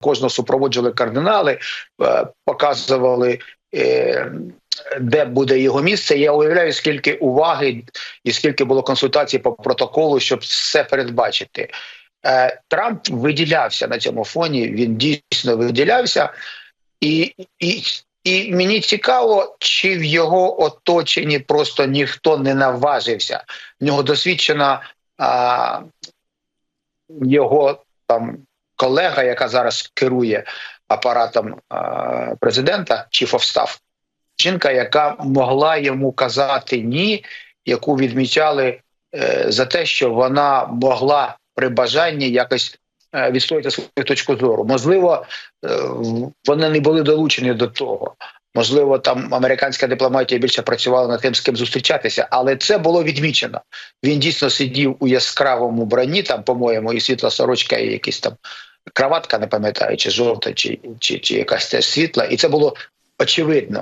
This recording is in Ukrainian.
кожного супроводжували кардинали, е, показували. е, Де буде його місце, я уявляю, скільки уваги і скільки було консультацій по протоколу, щоб все передбачити. Е, Трамп виділявся на цьому фоні. Він дійсно виділявся, і, і, і мені цікаво, чи в його оточенні просто ніхто не наважився. В нього досвідчена а, його там колега, яка зараз керує апаратом президента, Chief of Staff, жінка, яка могла йому казати ні, яку відмічали е, за те, що вона могла при бажанні якось е, відстояти свою точку зору. Можливо, е, вони не були долучені до того. Можливо, там американська дипломатія більше працювала над тим, з ким зустрічатися, але це було відмічено. Він дійсно сидів у яскравому броні, там, по-моєму, і світла сорочка, і якісь там краватка, не пам'ятаю, чи жовта, чи, чи, чи якась теж світла, і це було очевидно.